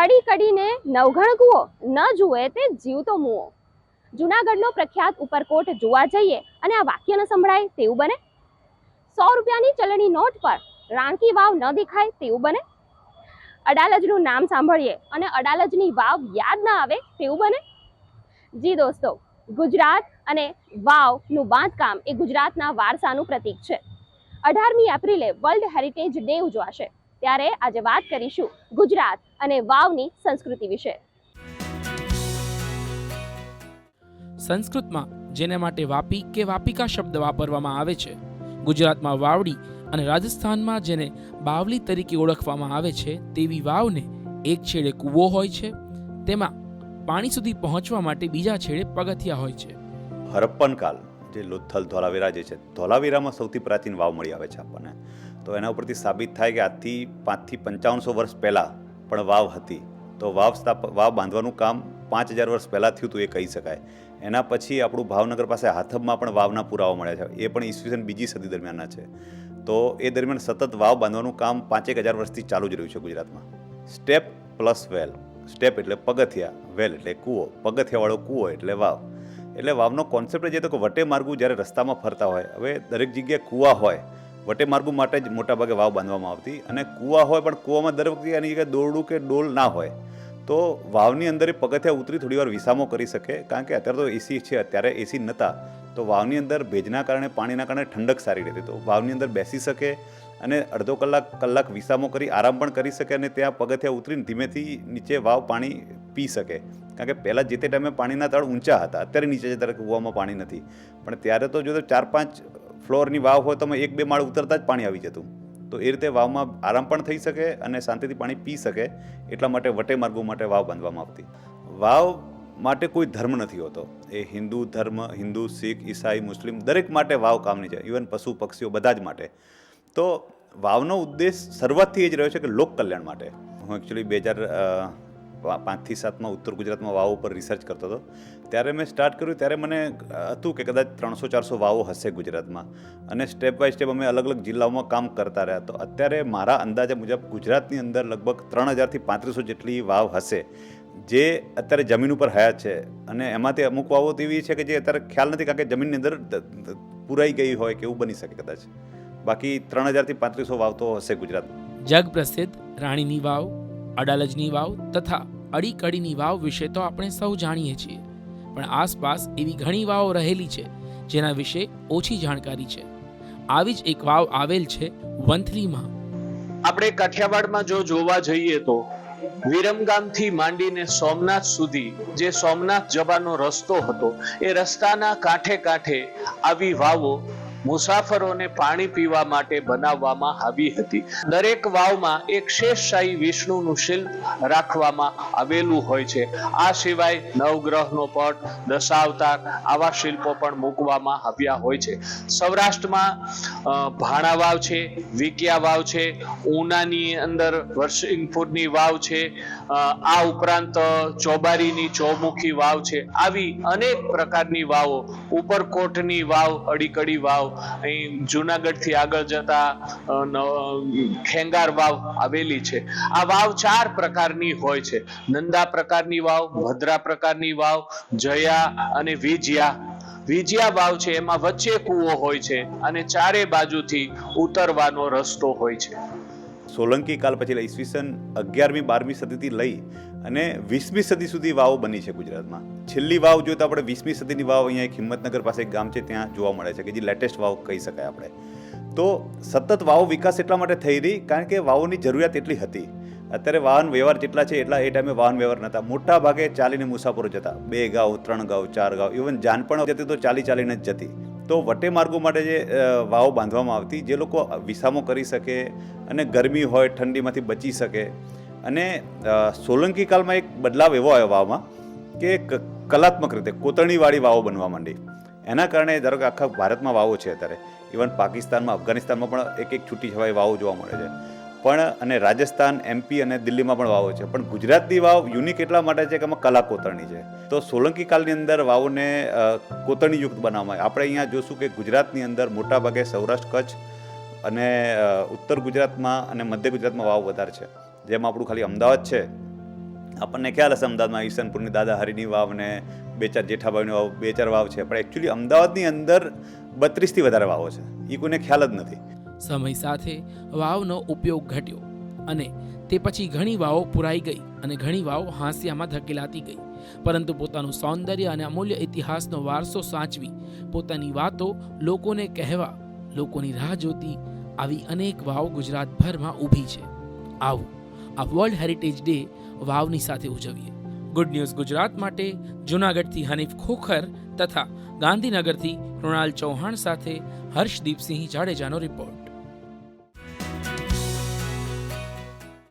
અડી કડીને નવઘણ કૂવો. ન જુએ તે જીવતો મુઓ જુનાગઢનો પ્રખ્યાત ઉપરકોટ જોવા જઈએ અને આ વાક્ય ન સંભળાય તેવું બને? સો રૂપિયાની ચલણી નોટ પર રાણકી વાવ ન દેખાય તેવું બને? અડાલજનું નામ સાંભળીએ અને અડાલજની વાવ યાદ ના આવે તેવું બને? જી દોસ્તો, ગુજરાત અને વાવનું બાંધકામ એ ગુજરાતના વારસાનું પ્રતીક છે. અઢારમી એપ્રિલે વર્લ્ડ હેરિટેજ ડે ઉજવાશે. ત્યારે આજે વાત કરીશું ગુજરાત અને વાવની સંસ્કૃતિ વિશે. સંસ્કૃતમાં જેને માટે વાપી કે વાપિકા શબ્દ વાપરવામાં આવે છે ગુજરાતમાં વાવડી અને રાજસ્થાનમાં જેને બાવલી તરીકે ઓળખવામાં આવે છે તેવી વાવને એક છેડે કૂવો હોય છે તેમાં પાણી સુધી પહોંચવા માટે બીજા છેડે પગથિયા હોય છે. હરપ્પન કાલ જે લોથલ ધોલાવીરા જે છે ધોલાવીરામાં સૌથી પ્રાચીન વાવ મળી આવે છે આપણને. તો એના ઉપરથી સાબિત થાય કે આજથી પાંચથી પંચાવનસો વર્ષ પહેલાં પણ વાવ હતી. તો વાવ સ્થાપ, વાવ બાંધવાનું કામ પાંચ હજાર વર્ષ પહેલાં થયું હતું એ કહી શકાય. એના પછી આપણું ભાવનગર પાસે હાથમમાં પણ વાવના પુરાવા મળ્યા છે. એ પણ ઈસવીસન બીજી સદી દરમિયાનના છે. તો એ દરમિયાન સતત વાવ બાંધવાનું કામ પાંચેક હજાર વર્ષથી ચાલુ જ રહ્યું છે ગુજરાતમાં. સ્ટેપ પ્લસ વેલ. સ્ટેપ એટલે પગથિયા, વેલ એટલે કૂવો. પગથિયાવાળો કૂવો એટલે વાવ. એટલે વાવનો કોન્સેપ્ટ જે તો કે વટે માર્ગું જ્યારે રસ્તામાં ફરતા હોય. હવે દરેક જગ્યાએ કૂવા હોય વટે માર્ગો માટે જ મોટાભાગે વાવ બાંધવામાં આવતી અને કૂવા હોય પણ કૂવામાં દર વખતે એની જગ્યાએ દોરડું કે ડોલ ના હોય. તો વાવની અંદર એ પગથિયા ઉતરી થોડી વાર વિસામો કરી શકે કારણ કે અત્યારે તો એસી છે, અત્યારે એસી નહોતા તો વાવની અંદર ભેજના કારણે, પાણીના કારણે ઠંડક સારી રહેતી. તો વાવની અંદર બેસી શકે અને અડધો કલાક કલાક વિસામો કરી આરામ પણ કરી શકે અને ત્યાં પગથિયા ઉતરીને ધીમેથી નીચે વાવ પાણી પી શકે. કારણ કે પહેલાં જે તે ટાઈમે પાણીના તળ ઊંચા હતા, અત્યારે નીચે જતા કૂવામાં પાણી નથી. પણ ત્યારે તો જો ચાર પાંચ ફ્લોરની વાવ હોય તો અમે એક બે માળ ઉતરતા જ પાણી આવી જતું. તો એ રીતે વાવમાં આરામ પણ થઈ શકે અને શાંતિથી પાણી પી શકે, એટલા માટે વટે માર્ગો માટે વાવ બાંધવામાં આવતી. વાવ માટે કોઈ ધર્મ નથી હોતો. એ હિન્દુ ધર્મ, હિન્દુ, શીખ, ઈસાઈ, મુસ્લિમ દરેક માટે વાવ કામની છે. ઇવન પશુ, પક્ષીઓ બધા જ માટે. તો વાવનો ઉદ્દેશ શરૂઆતથી એ જ રહ્યો છે કે લોક કલ્યાણ માટે. હું એકચ્યુઅલી બે હજાર પાંચથી સાતમાં ઉત્તર ગુજરાતમાં વાવો ઉપર રિસર્ચ કરતો હતો. ત્યારે મેં સ્ટાર્ટ કર્યું, ત્યારે મને હતું કે કદાચ ત્રણસો, ચારસો વાવો હશે ગુજરાતમાં. અને સ્ટેપ બાય સ્ટેપ અમે અલગ અલગ જિલ્લાઓમાં કામ કરતા રહ્યા. તો અત્યારે મારા અંદાજા મુજબ ગુજરાતની અંદર લગભગ ત્રણ હજારથી પાંત્રીસો જેટલી વાવ હશે. જે અત્યારે જમીન ઉપર હયાત છે. અને એમાંથી અમુક વાવો તો એવી છે કે જે અત્યારે ખ્યાલ નથી, કારણ કે જમીનની અંદર પુરાઈ ગઈ હોય કે એવું બની શકે કદાચ. બાકી ત્રણ હજારથી પાંત્રીસો વાવ તો હશે ગુજરાત. જગ પ્રસિદ્ધ રાણીની વાવ અડાલજની વાવ તથા અડીકડીની વાવ વિશે તો આપણે સૌ જાણીએ છીએ. પણ આસપાસ એવી ઘણી વાવો રહેલી છે, જેના વિશે ઓછી જાણકારી છે. આવી જ એક વાવ આવેલ છે વંથલીમાં. આપણે કાઠિયાવાડમાં જો જોવા જઈએ તો વિરમગામથી માંડીને સોમનાથ સુધી જે સોમનાથ જવાનો રસ્તો હતો, એ રસ્તાના કાંઠે કાંઠે આવી વાવો મુસાફરોને પાણી પીવા માટે બનાવવામાં આવી હતી. દરેક વાવમાં એક શેષશાહી વિષ્ણુનું શિલ્પ રાખવામાં આવેલું હોય છે. આ સિવાય નવગ્રહનો પટ, દશાવતાર આવા શિલ્પો પણ મૂકવામાં આવ્યા હોય છે. સૌરાષ્ટ્રમાં ભાણા વાવ છે, વિકિયા વાવ છે, ઉનાની અંદર વર્ષિંગપુરની વાવ છે આ ઉપરાંત ચોબારીની ચોમુખી વાવ છે. આવી અનેક પ્રકારની વાવો, ઉપરકોટની વાવ, અડીકડી વાવ અહીં જુનાગઢથી આગળ જતા ખેંગાર વાવ આવેલી છે. આ વાવ ચાર પ્રકારની હોય છે. નંદા પ્રકારની વાવ, ભદ્રા પ્રકારની વાવ, જયા અને વિજયા. વિજયા વાવ છે, એમાં વચ્ચે કૂવો હોય છે અને ચારે બાજુથી ઉતરવાનો રસ્તો હોય છે. સોલંકી કાલ પછી ઈસવીસન અગિયારમી બારમી સદીથી લઈ અને વીસમી સદી સુધી વાવો બની છે ગુજરાતમાં. છેલ્લી વાવ જોઈએ તો આપણે વીસમી સદીની વાવ અહીંયા એક હિંમતનગર પાસે એક ગામ છે, ત્યાં જોવા મળે છે કે જે લેટેસ્ટ વાવ કહી શકાય આપણે. તો સતત વાવ વિકાસ એટલા માટે થઈ રહી કારણ કે વાવોની જરૂરિયાત એટલી હતી. અત્યારે વાહન વ્યવહાર જેટલા છે એટલા એ ટાઈમે વાહન વ્યવહાર નહોતા. મોટા ભાગે ચાલીને મુસાફરો જતા. બે ગાઉ ત્રણ ગાઉ ચાર ગાઉ ઇવન જાન પણ જતી તો ચાલી ચાલીને જ જતી. તો વટે માર્ગો માટે જે વાવ બાંધવામાં આવતી, જે લોકો વિસામો કરી શકે અને ગરમી હોય, ઠંડીમાંથી બચી શકે. અને સોલંકી કાળમાં એક બદલાવ એવો આવ્યો વાવમાં ક- કલાત્મક રીતે કોતરણીવાળી વાવો બનવા માંડી. એના કારણે ધારો કે આખા ભારતમાં વાવો છે અત્યારે. ઇવન પાકિસ્તાનમાં, અફઘાનિસ્તાનમાં પણ એક એક છૂટી છવાઈ વાવો જોવા મળે છે. પણ, અને રાજસ્થાન એમપી અને દિલ્હીમાં પણ વાવો છે. પણ ગુજરાતની વાવ યુનિક એટલા માટે છે કે એમાં કલા કોતરણી છે. તો સોલંકી કાળની અંદર વાવોને કોતરણીયુક્ત બનાવવામાં આવે. આપણે અહીંયા જોશું કે ગુજરાતની અંદર મોટાભાગે સૌરાષ્ટ્ર, કચ્છ અને ઉત્તર ગુજરાતમાં અને મધ્ય ગુજરાતમાં વાવ વધારે છે. જેમાં આપણું ખાલી અમદાવાદ છે. આપણને ખ્યાલ હશે અમદાવાદમાં ઈસનપુરની દાદા હરિની વાવ ને બે ચાર જેઠાભાઈની વાવ, બે ચાર વાવ છે. પણ એકચ્યુઅલી અમદાવાદની અંદર બત્રીસથી વધારે વાવો છે. એ કોઈને ખ્યાલ જ નથી. સમય સાથે વાવનો ઉપયોગ ઘટ્યો અને તે પછી ઘણી વાવો પુરાઈ ગઈ અને ઘણી વાવો હાંસિયામાં ધકેલાતી ગઈ. પરંતુ પોતાનું સૌંદર્ય અને અમૂલ્ય ઇતિહાસનો વારસો સાચવી, પોતાની વાતો લોકોને કહેવા, લોકોની રાહ જોતી આવી અનેક વાવ ગુજરાતભરમાં ઊભી છે. આવું આ વર્લ્ડ હેરિટેજ ડે વાવની સાથે ઉજવીએ. ગુડ ન્યૂઝ ગુજરાત માટે જૂનાગઢથી હનીફ ખોખર તથા ગાંધીનગરથી કૃણાલ ચૌહાણ સાથે હર્ષદીપસિંહ જાડેજાનો રિપોર્ટ.